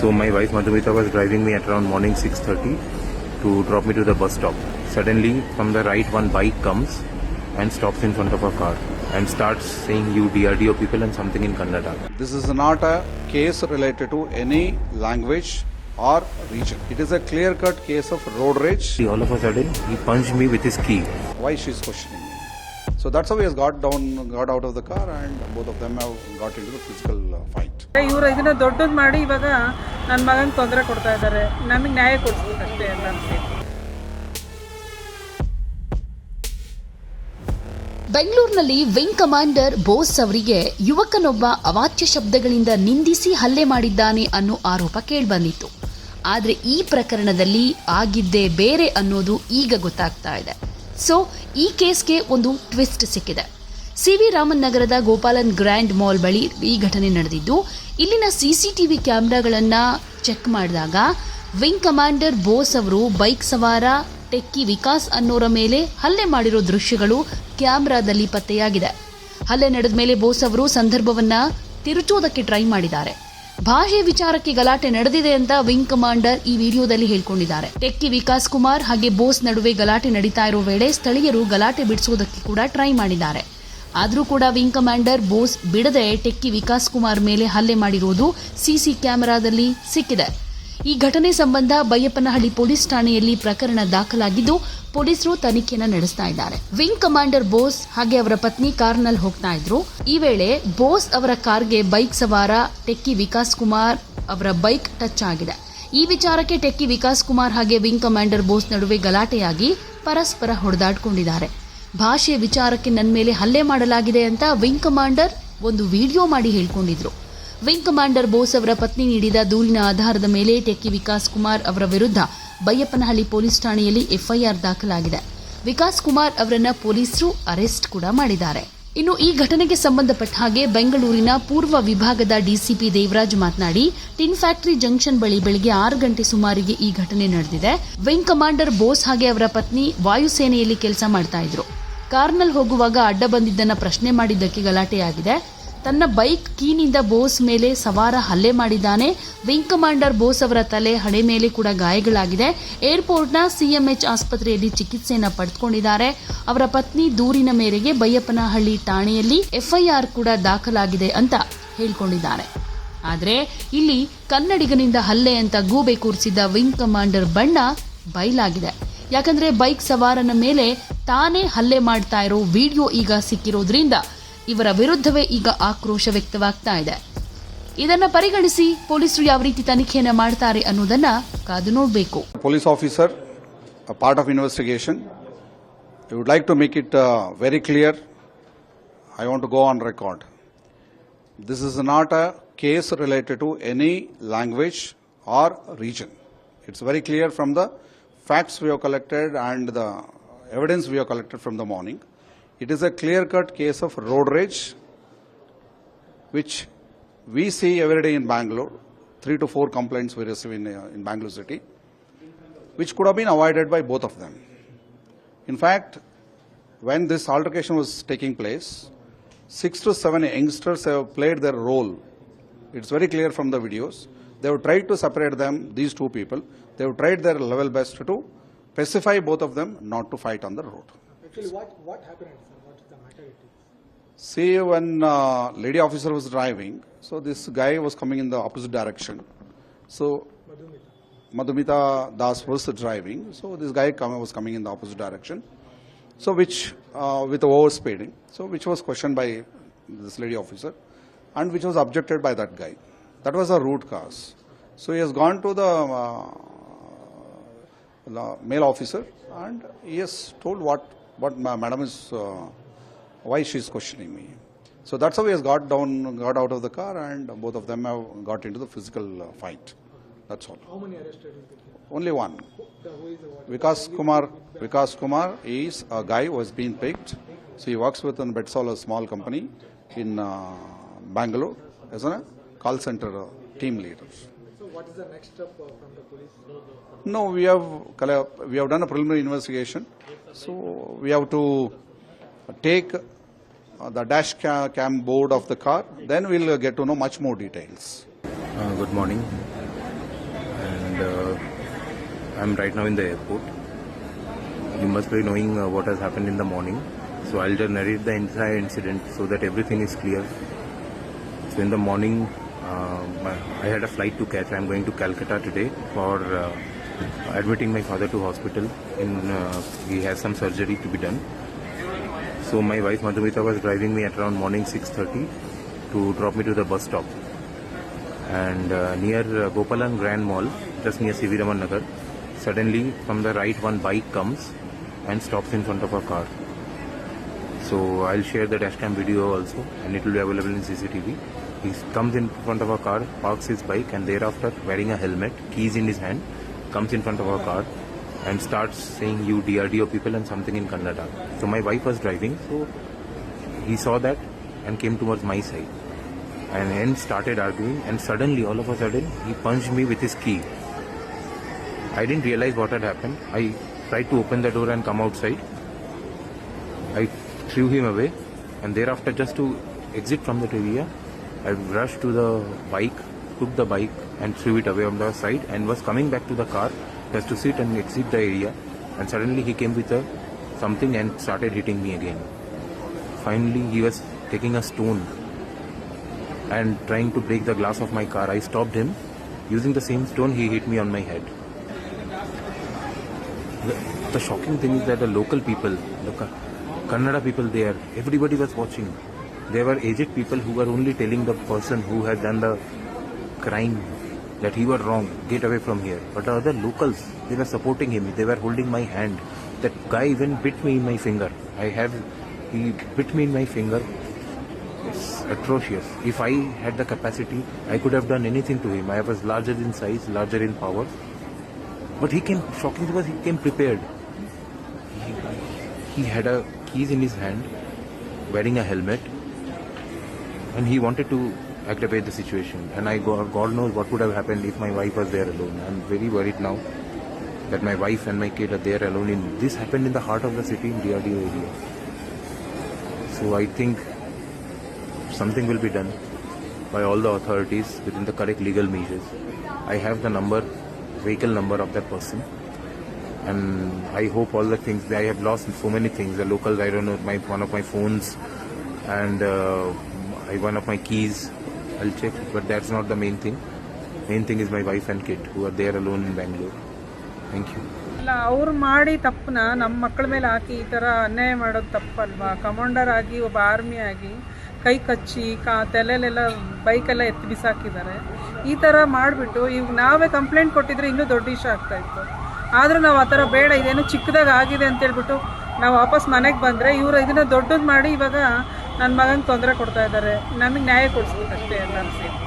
So my wife Madhumita was driving me at around morning 6:30 to drop me to the bus stop. Suddenly, from the right, one bike comes and stops in front of our car and starts saying "You DRDO people" and something in Kannada. This is not a case related to any language or region. It is a clear cut case of road rage. All of a sudden, he punched me with his key. Why she is questioning me. So that's how he has got down, got out of the car, and both of them have got into the physical uh, fight. ಇವರು ಇದನ್ನ ದೊಡ್ಡದು ಮಾಡಿ ಇವಾಗ ನನ್ನ ಮಗನ ತೊಂದರೆ ಕೊಡ್ತಾ ಇದ್ದಾರೆ ನಮಗೆ ನ್ಯಾಯ ಕೊಡಿಸ್ಬೇಕಷ್ಟೇ ಅಂತ ಬೆಂಗಳೂರಿನಲ್ಲಿ ವಿಂಗ್ ಕಮಾಂಡರ್ ಬೋಸ್ ಅವರಿಗೆ ಯುವಕನೊಬ್ಬ ಅವಾಚ್ಯ ಶಬ್ದಗಳಿಂದ ನಿಂದಿಸಿ ಹಲ್ಲೆ ಮಾಡಿದ್ದಾನೆ ಅನ್ನೋ ಆರೋಪ ಕೇಳಿಬಂದಿತ್ತು. ಆದರೆ ಈ ಪ್ರಕರಣದಲ್ಲಿ ಆಗಿದ್ದೇ ಬೇರೆ ಅನ್ನೋದು ಈಗ ಗೊತ್ತಾಗ್ತಾ ಇದೆ. ಸೊ ಈ ಕೇಸ್ಗೆ ಒಂದು ಟ್ವಿಸ್ಟ್ ಸಿಕ್ಕಿದೆ. ಸಿವಿ ರಾಮನ್ ನಗರದ ಗೋಪಾಲನ್ ಗ್ರ್ಯಾಂಡ್ ಮಾಲ್ ಬಳಿ ಈ ಘಟನೆ ನಡೆದಿದ್ದು, ಇಲ್ಲಿನ ಸಿಸಿಟಿವಿ ಕ್ಯಾಮೆರಾಗಳನ್ನ ಚೆಕ್ ಮಾಡಿದಾಗ ವಿಂಗ್ ಕಮಾಂಡರ್ ಬೋಸ್ ಅವರು ಬೈಕ್ ಸವಾರ ಟೆಕ್ಕಿ ವಿಕಾಸ್ ಅನ್ನೋರ ಮೇಲೆ ಹಲ್ಲೆ ಮಾಡಿರೋ ದೃಶ್ಯಗಳು ಕ್ಯಾಮೆರಾದಲ್ಲಿ ಪತ್ತೆಯಾಗಿದೆ. ಹಲ್ಲೆ ನಡೆದ ಮೇಲೆ ಬೋಸ್ ಅವರು ಸಂದರ್ಭವನ್ನ ತಿರುಚೋದಕ್ಕೆ ಟ್ರೈ ಮಾಡಿದ್ದಾರೆ. ಭಾಷೆ ವಿಚಾರಕ್ಕೆ ಗಲಾಟೆ ನಡೆದಿದೆ ಅಂತ ವಿಂಗ್ ಕಮಾಂಡರ್ ಈ ವಿಡಿಯೋದಲ್ಲಿ ಹೇಳ್ಕೊಂಡಿದ್ದಾರೆ. ಟೆಕ್ಕಿ ವಿಕಾಸ್ ಕುಮಾರ್ ಹಾಗೆ ಬೋಸ್ ನಡುವೆ ಗಲಾಟೆ ನಡೀತಾ ಇರೋ ವೇಳೆ ಸ್ಥಳೀಯರು ಗಲಾಟೆ ಬಿಡಿಸೋದಕ್ಕೆ ಕೂಡ ಟ್ರೈ ಮಾಡಿದ್ದಾರೆ. ಆದರೂ ಕೂಡ ವಿಂಗ್ ಕಮಾಂಡರ್ ಬೋಸ್ ಬಿಡದೆ ಟೆಕ್ಕಿ ವಿಕಾಸ್ ಕುಮಾರ್ ಮೇಲೆ ಹಲ್ಲೆ ಮಾಡಿರುವುದು ಸಿಸಿ ಕ್ಯಾಮೆರಾದಲ್ಲಿ ಸಿಕ್ಕಿದೆ. ಈ ಘಟನೆ ಸಂಬಂಧ ಬೈಯಪ್ಪನಹಳ್ಳಿ ಪೊಲೀಸ್ ಠಾಣೆಯಲ್ಲಿ ಪ್ರಕರಣ ದಾಖಲಾಗಿದ್ದು, ಪೊಲೀಸರು ತನಿಖೆಯನ್ನು ನಡೆಸ್ತಾ ಇದ್ದಾರೆ. ವಿಂಗ್ ಕಮಾಂಡರ್ ಬೋಸ್ ಹಾಗೆ ಅವರ ಪತ್ನಿ ಕಾರ್ನಲ್ಲಿ ಹೋಗ್ತಾ ಇದ್ರು. ಈ ವೇಳೆ ಬೋಸ್ ಅವರ ಕಾರ್ಗೆ ಬೈಕ್ ಸವಾರ ಟೆಕ್ಕಿ ವಿಕಾಸ್ ಕುಮಾರ್ ಅವರ ಬೈಕ್ ಟಚ್ ಆಗಿದೆ. ಈ ವಿಚಾರಕ್ಕೆ ಟೆಕ್ಕಿ ವಿಕಾಸ್ ಕುಮಾರ್ ಹಾಗೆ ವಿಂಗ್ ಕಮಾಂಡರ್ ಬೋಸ್ ನಡುವೆ ಗಲಾಟೆಯಾಗಿ ಪರಸ್ಪರ ಹೊಡೆದಾಡ್ಕೊಂಡಿದ್ದಾರೆ. ಭಾಷೆಯ ವಿಚಾರಕ್ಕೆ ನನ್ನ ಮೇಲೆ ಹಲ್ಲೆ ಮಾಡಲಾಗಿದೆ ಅಂತ ವಿಂಗ್ ಕಮಾಂಡರ್ ಒಂದು ವಿಡಿಯೋ ಮಾಡಿ ಹೇಳ್ಕೊಂಡಿದ್ರು. ವಿಂಗ್ ಕಮಾಂಡರ್ ಬೋಸ್ ಅವರ ಪತ್ನಿ ನೀಡಿದ ದೂರಿನ ಆಧಾರದ ಮೇಲೆ ಟೆಕ್ಕಿ ವಿಕಾಸ್ ಕುಮಾರ್ ಅವರ ವಿರುದ್ಧ ಬೈಯಪ್ಪನಹಳ್ಳಿ ಪೊಲೀಸ್ ಠಾಣೆಯಲ್ಲಿ ಎಫ್ಐಆರ್ ದಾಖಲಾಗಿದೆ. ವಿಕಾಸ್ ಕುಮಾರ್ ಅವರನ್ನ ಪೊಲೀಸರು ಅರೆಸ್ಟ್ ಕೂಡ ಮಾಡಿದ್ದಾರೆ. ಇನ್ನು ಈ ಘಟನೆಗೆ ಸಂಬಂಧಪಟ್ಟ ಹಾಗೆ ಬೆಂಗಳೂರಿನ ಪೂರ್ವ ವಿಭಾಗದ ಡಿಸಿಪಿ ದೇವರಾಜ್ ಮಾತನಾಡಿ, ಟಿನ್ ಫ್ಯಾಕ್ಟರಿ ಜಂಕ್ಷನ್ ಬಳಿ ಬೆಳಗ್ಗೆ ಆರು ಗಂಟೆ ಸುಮಾರಿಗೆ ಈ ಘಟನೆ ನಡೆದಿದೆ. ವಿಂಗ್ ಕಮಾಂಡರ್ ಬೋಸ್ ಹಾಗೆ ಅವರ ಪತ್ನಿ ವಾಯುಸೇನೆಯಲ್ಲಿ ಕೆಲಸ ಮಾಡ್ತಾ ಇದ್ರು. ಕಾರ್ನಲ್ಲಿ ಹೋಗುವಾಗ ಅಡ್ಡ ಬಂದಿದ್ದನ್ನ ಪ್ರಶ್ನೆ ಮಾಡಿದ್ದಕ್ಕೆ ಗಲಾಟೆಯಾಗಿದೆ. ತನ್ನ ಬೈಕ್ ಕೀನಿಂದ ಬೋಸ್ ಮೇಲೆ ಸವಾರ ಹಲ್ಲೆ ಮಾಡಿದ್ದಾನೆ. ವಿಂಗ್ ಕಮಾಂಡರ್ ಬೋಸ್ ಅವರ ತಲೆ ಹಣೆ ಮೇಲೆ ಕೂಡ ಗಾಯಗಳಾಗಿದೆ. ಏರ್ಪೋರ್ಟ್ನ ಸಿಎಂಎಚ್ ಆಸ್ಪತ್ರೆಯಲ್ಲಿ ಚಿಕಿತ್ಸೆಯನ್ನು ಪಡೆದುಕೊಂಡಿದ್ದಾರೆ ಅವರ ಪತ್ನಿ ದೂರಿನ ಮೇರೆಗೆ ಬೈಯಪ್ಪನಹಳ್ಳಿ ಠಾಣೆಯಲ್ಲಿ ಎಫ್ಐಆರ್ ಕೂಡ ದಾಖಲಾಗಿದೆ ಅಂತ ಹೇಳಿಕೊಂಡಿದ್ದಾರೆ. ಆದರೆ ಇಲ್ಲಿ ಕನ್ನಡಿಗನಿಂದ ಹಲ್ಲೆ ಅಂತ ಗೂಬೆ ಕೂರಿಸಿದ್ದ ವಿಂಗ್ ಕಮಾಂಡರ್ ಬಣ್ಣ ಬಯಲಾಗಿದೆ ಯಾಕಂದ್ರೆ ಬೈಕ್ ಸವಾರನ ಮೇಲೆ ತಾನೇ ಹಲ್ಲೆ ಮಾಡ್ತಾ ಇರೋ ವಿಡಿಯೋ ಈಗ ಸಿಕ್ಕಿರೋದ್ರಿಂದ ಇವರ ವಿರುದ್ಧವೇ ಈಗ ಆಕ್ರೋಶ ವ್ಯಕ್ತವಾಗ್ತಾ ಇದೆ. ಇದನ್ನ ಪರಿಗಣಿಸಿ ಪೊಲೀಸರು ಯಾವ ರೀತಿ ತನಿಖೆಯನ್ನು ಮಾಡ್ತಾರೆ ಅನ್ನೋದನ್ನ ಕಾದು ನೋಡಬೇಕು. Police officer part of investigation I would like to make it very clear I want to go on record this is not a case related to any language or region it's very clear from the facts we have collected and the evidence we have collected from the morning. It is a clear cut case of road rage, which we see every day in Bangalore. Three to four complaints we receive in, uh, in Bangalore city, which could have been avoided by both of them. In fact, when this altercation was taking place, six to seven youngsters have played their role. It's very clear from the videos. They have tried to separate them, these two people. They have tried their level best to pacify both of them not to fight on the road. Actually, what, what happened, sir? What is the matter? See, when uh, lady officer was driving, so this guy was coming in the opposite direction. So Madhumita. Madhumita Das was driving, so this guy come, was coming in the opposite direction. So which, uh, with overspeeding, so which was questioned by this lady officer, and which was objected by that guy. That was a root cause. So he has gone to the, uh, male officer, and he has told what what ma- madam is, uh, why she is questioning me. So that's how he has got down, got out of the car, and both of them have got into the physical uh, fight. That's all. How many arrested? Only one. The, the? Vikas Kumar, Vikas Kumar is a guy who has been picked. So he works with an Betsol, a small company in uh, Bangalore as a call center uh, team leaders. So what is the next step uh, from the police? No, we have we have done a preliminary investigation. So we have to take uh, the dash cam board of the car. Then we'll get to know much more details. Uh, good morning. uh, I'm right now in the airport. You must be knowing uh, what has happened in the morning. So I'll just narrate the entire incident so that everything is clear. So in the morning, my- I had a flight to catch. I'm going to Calcutta today for uh, admitting my father to hospital. In uh, he has some surgery to be done. So my wife Madhumita was driving me at around morning 6:30 to drop me to the bus stop. And uh, near uh, Gopalan Grand Mall, just near CV Nagar, suddenly from the right one bike comes and stops in front of our car. So I'll share the dashcam video also, and it will be available in CCTV. He comes in front of a car, parks his bike, and thereafter, wearing a helmet, keys in his hand, comes in front of our car and starts saying, "You DRDO people" and something in Kannada. So my wife was driving, so he saw that and came towards my side, and then started arguing. And suddenly, all of a sudden, he punched me with his key. I didn't realize what had happened. I tried to open the door and come outside. I threw him away, and thereafter, just to exit from that area, I rushed to the bike, took the bike, and threw it away on the side, and was coming back to the car just to sit and exit the area. And suddenly, he came with a something and started hitting me again. Finally, he was taking a stone and trying to break the glass of my car. I stopped him. Using the same stone, he hit me on my head. The, the shocking thing is that the local people, the Ka- Kannada people there, everybody was watching. There were aged people who were only telling the person who had done the crime that he was wrong, get away from here. But the other locals, they were supporting him. They were holding my hand. That guy even bit me in my finger. I have, he bit me in my finger. It's atrocious. If I had the capacity, I could have done anything to him. I was larger in size, larger in power. But he came, shocking because he came prepared. He, he had a keys in his hand, wearing a helmet, and he wanted to aggravate the situation. And I, God God knows what would have happened if my wife was there alone. I'm very worried now that my wife and my kid are there alone. In this happened in the heart of the city in DRDO area. So I think something will be done by all the authorities within the correct legal measures. I have the number, vehicle number of that person, and I hope all the things. I have lost so many things. The locals, I don't know, my one of my phones, and uh, I, one of my keys. I'll check, but that's not the main thing. Main thing is my wife and kid who are there alone in Bangalore. Thank you. ಅಲ್ಲ ಅವ್ರು ಮಾಡಿ ತಪ್ಪನ್ನ ನಮ್ಮ ಮಕ್ಕಳ ಮೇಲೆ ಹಾಕಿ ಈ ಥರ ಅನ್ಯಾಯ ಮಾಡೋದು ತಪ್ಪಲ್ವಾ ಕಮಾಂಡರ್ ಆಗಿ ಒಬ್ಬ ಆರ್ಮಿ ಆಗಿ ಕೈ ಕಚ್ಚಿ ಕಾ ತಲೆಲೆಲ್ಲ ಬೈಕೆಲ್ಲ ಎತ್ತಿ ಬಿಸಾಕಿದ್ದಾರೆ ಈ ಥರ ಮಾಡಿಬಿಟ್ಟು ಈಗ ನಾವೇ ಕಂಪ್ಲೇಂಟ್ ಕೊಟ್ಟಿದ್ರೆ ಇನ್ನೂ ದೊಡ್ಡ ಇಶ್ಯೂ ಆಗ್ತಾಯಿತ್ತು ಆದರೂ ನಾವು ಆ ಥರ ಬೇಡ ಇದೇನು ಚಿಕ್ಕದಾಗಿ ಆಗಿದೆ ಅಂತೇಳ್ಬಿಟ್ಟು ನಾವು ವಾಪಸ್ ಮನೆಗೆ ಬಂದರೆ ಇವರು ಇದನ್ನು ದೊಡ್ಡದು ಮಾಡಿ ಇವಾಗ ನನ್ನ ಮಗನಿಗೆ ತೊಂದರೆ ಕೊಡ್ತಾ ಇದ್ದಾರೆ ನಮಗೆ ನ್ಯಾಯ ಕೊಡಿಸ್ಬೇಕಷ್ಟೇ ಎಲ್ಲರೂ ಸೇರಿ